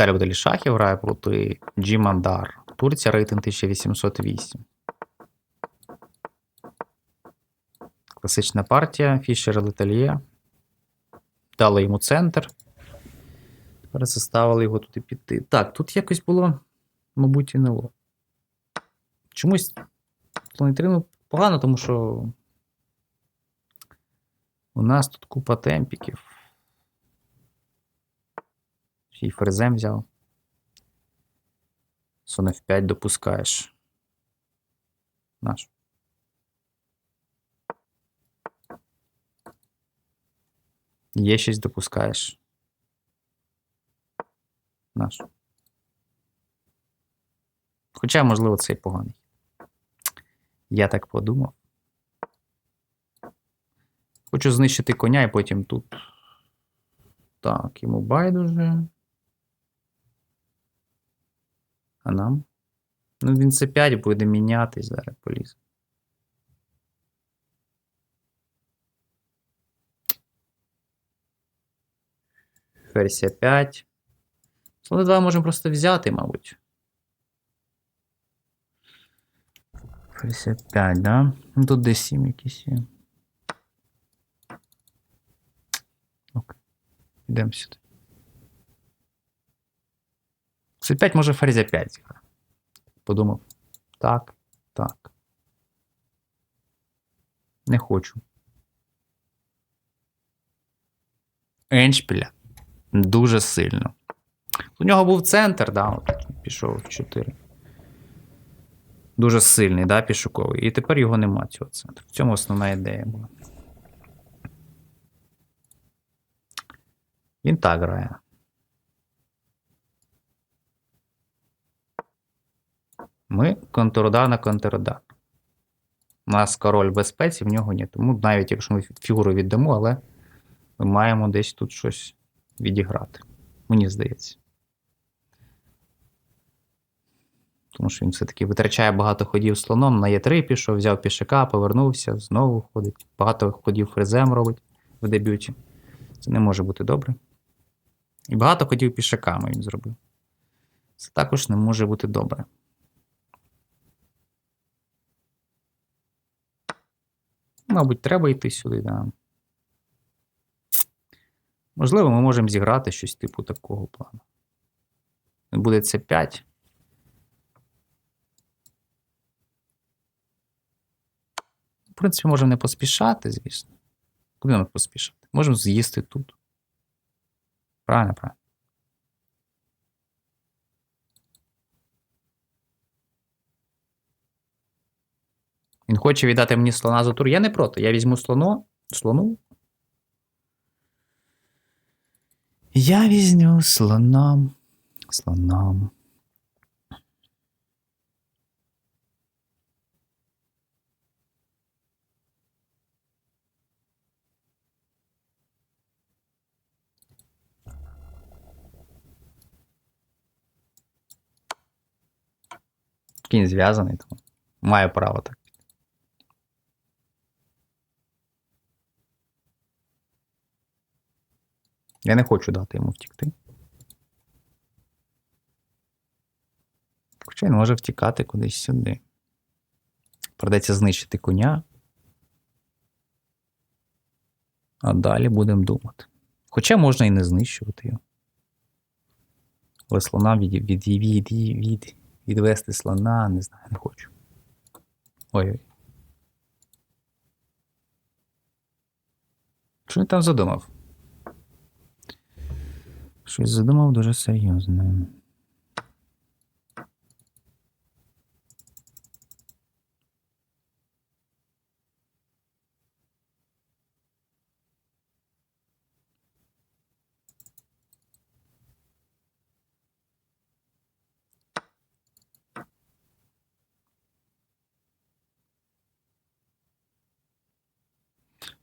Віталій Бодалі Шахів грає проти Джімандар. Турція рейтинг 1808. Класична партія. Фішер Летельє. Дали йому центр. Тепер заставили його туди піти. Так, тут якось було, мабуть, і не було. Чомусь планетрину погано, тому що у нас тут купа темпіків. Й ферзем взяв. Сон F5 допускаєш. Наш. Є щось допускаєш. Наш. Хоча, можливо, це і поганий. Я так подумав. Хочу знищити коня і потім тут. Так, йому байдуже. А нам? Ну, він це 5 буде мінятись зараз поліз. Версія 5. Слон 2 можемо просто взяти, мабуть. Версія 5, да? Ну тут десь 7 якісь є. Окей. Йдемо сюди. Це 5 може ферзя 5 зіграти. Подумав. Так, так. Не хочу. Еншпіля. Дуже сильно. У нього був центр, да, от пішов в 4. Дуже сильний, да, пішуковий. І тепер його нема цього центру. В цьому основна ідея була. Він так грає. Ми на контрудар. У нас король в безпеці, в нього ні. Тому навіть якщо ми фігуру віддамо, але ми маємо десь тут щось відіграти. Мені здається. Тому що він все-таки витрачає багато ходів слоном. На Е3 пішов, взяв пішака, повернувся, знову ходить. Багато ходів фрезем робить в дебюті. Це не може бути добре. І багато ходів пішаками він зробив. Це також не може бути добре. Мабуть, треба йти сюди, да. Можливо, ми можемо зіграти щось типу такого плану. Буде це 5. В принципі, можемо не поспішати, звісно. Куди нам поспішати? Можемо з'їсти тут. Правильно, правильно. Він хоче віддати мені слона за тур. Я не проти. Я візьму слоно. Слону. Я візьму слоном. Слоном. Кінь зв'язаний, тому маю право так. Я не хочу дати йому втікти. Хоча він може втікати кудись сюди. Придеться знищити коня. А далі будемо думати. Хоча можна і не знищувати його. Але слона від, від, від, від, від, відвести слона, не знаю, не хочу. Ой-ой. Що він там задумав? Щось задумав дуже серйозне.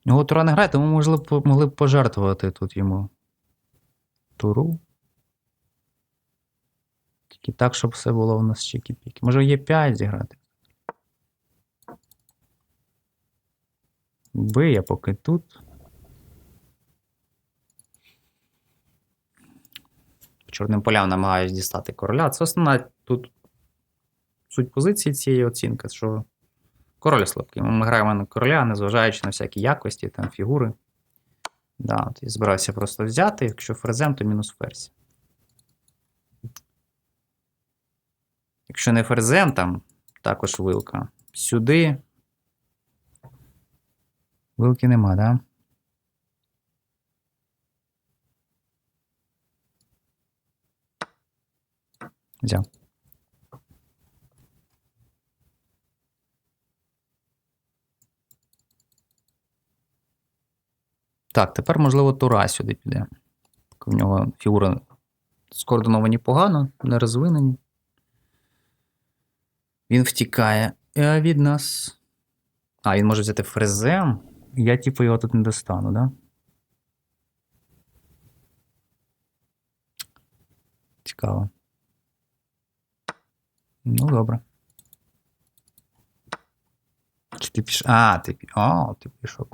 У нього тура не грає, тому можливо, могли б пожертвувати тут йому туру. Тільки так, щоб все було у нас чікі-піки. Може є 5 зіграти. Би я поки тут. чорним полям намагаюсь дістати короля. Це основна тут суть позиції цієї оцінки, що король слабкий. Ми граємо на короля, незважаючи на всякі якості, там, фігури. Да, от я збирався просто взяти, якщо ферзем, то мінус ферзь. Якщо не ферзем, там також вилка. Сюди. Вилки нема, да? Взяв. Так, тепер, можливо, Тура сюди піде. В нього фігури скоординовані погано, не розвинені. Він втікає е, від нас. А, він може взяти фрезем. Я, типу, його тут не достану, да? Цікаво. Ну, добре. Чи ти піш... А, ти пі... О, ти пішов.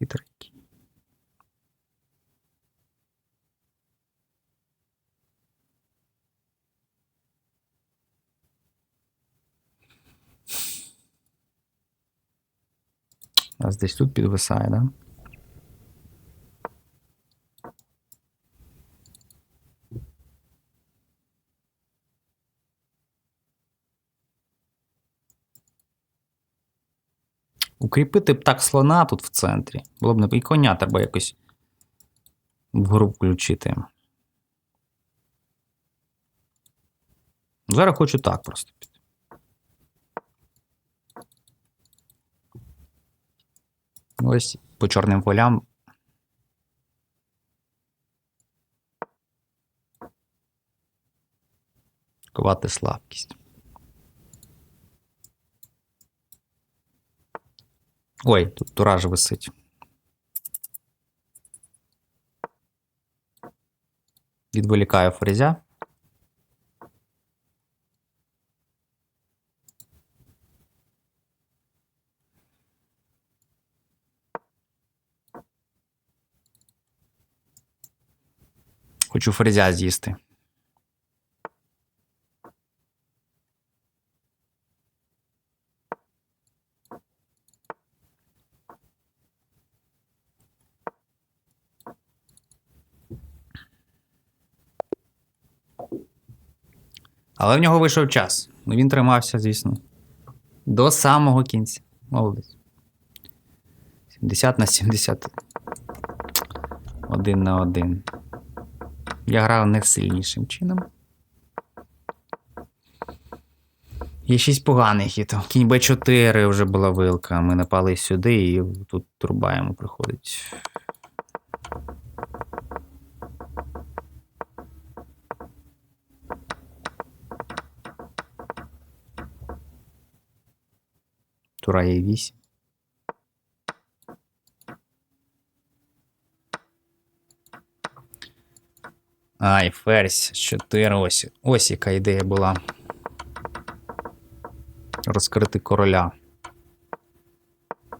Хитренький. А десь тут підвисає, да? Укріпити б так слона тут в центрі. Було б не і коня треба якось в гру включити. Зараз хочу так просто піти. Ось по чорним полям. Ковати слабкість. Ой, тут тураж висить. Відволікаю фрезя. Хочу фрезя з'їсти. Але в нього вийшов час. Ну він тримався, звісно. До самого кінця. Молодець. 70 на 70. Один на один. Я грав не сильнішим чином. Є шість поганих то. Кінь Б4 вже була вилка. Ми напали сюди і тут труба йому приходить. Тура є 8. Ай, ферзь, 4 ось. Ось яка ідея була. Розкрити короля.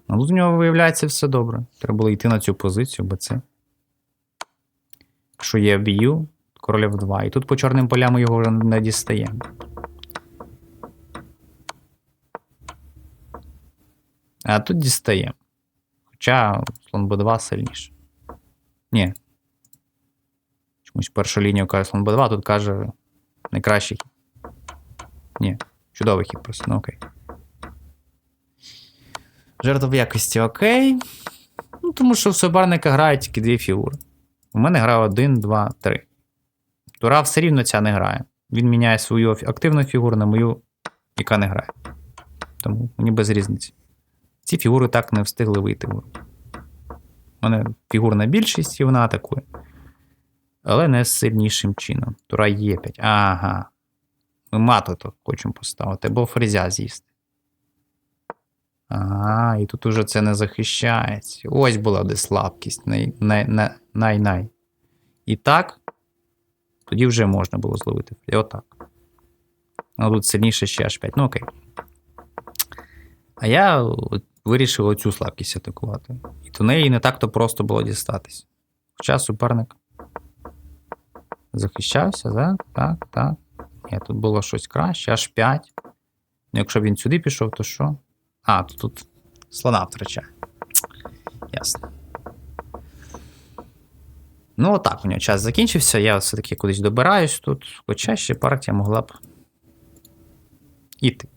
Ну, тут у нього виявляється все добре. Треба було йти на цю позицію, бо це. Якщо я б'ю, короля в 2. І тут по чорним полям його вже не дістаємо. А тут дістаємо. Хоча слон Б2 сильніше. Ні. Чомусь перша лінія каже слон Б2, тут каже найкращий. Ні, чудовий хід просто, ну окей. Жертва в якості окей. Ну, тому що в суперника грають тільки дві фігури. У мене грає 1, 2, 3. Тура все рівно ця не грає. Він міняє свою активну фігуру на мою, яка не грає. Тому мені без різниці. Ці фігури так не встигли вийти. У мене фігурна більшість і вона атакує. Але не сильнішим чином. Тура є 5. Ага. Ми мату то хочемо поставити, або фрезя з'їсти. Ага, і тут уже це не захищається. Ось була де слабкість. Най-най. І так, тоді вже можна було зловити. І отак. Ну тут сильніше ще аж 5. Ну окей. А я вирішив оцю слабкість атакувати. І до неї не так-то просто було дістатись. Хоча суперник Захищався, так, так, так. Ні, тут було щось краще, аж 5. Ну, якщо він сюди пішов, то що? А, то тут слона втрачає. Ясно. Ну, отак, у нього час закінчився. Я все-таки кудись добираюсь тут, хоча ще партія могла б іти.